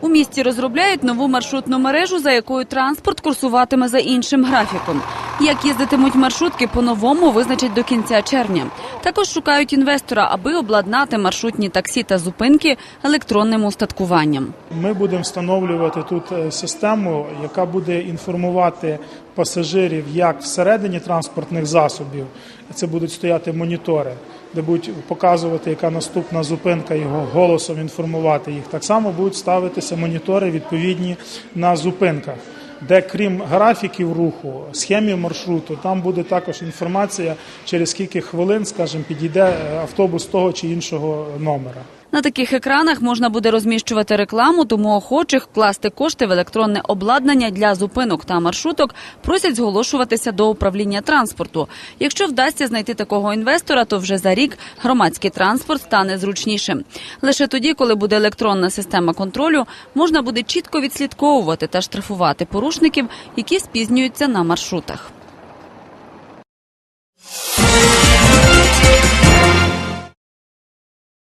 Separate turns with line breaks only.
У місті розробляють нову маршрутну мережу, за якою транспорт курсуватиме за іншим графіком. Як їздитимуть маршрутки, по-новому визначать до кінця червня. Також шукають інвестора, аби обладнати маршрутні таксі та зупинки електронним устаткуванням.
Ми будемо встановлювати тут е, систему, яка буде інформувати пасажирів як всередині транспортних засобів. Це будуть стояти монітори, де будуть показувати, яка наступна зупинка, його голосом інформувати їх. Так само будуть ставитися монітори відповідні на зупинках. Де крім графіків руху, схемів маршруту, там буде також інформація, через скільки хвилин, скажімо, підійде е, автобус того чи іншого номера.
На таких екранах можна буде розміщувати рекламу, тому охочих вкласти кошти в електронне обладнання для зупинок та маршруток просять зголошуватися до управління транспорту. Якщо вдасться знайти такого інвестора, то вже за рік громадський транспорт стане зручнішим. Лише тоді, коли буде електронна система контролю, можна буде чітко відслідковувати та штрафувати порушників, які спізнюються на маршрутах.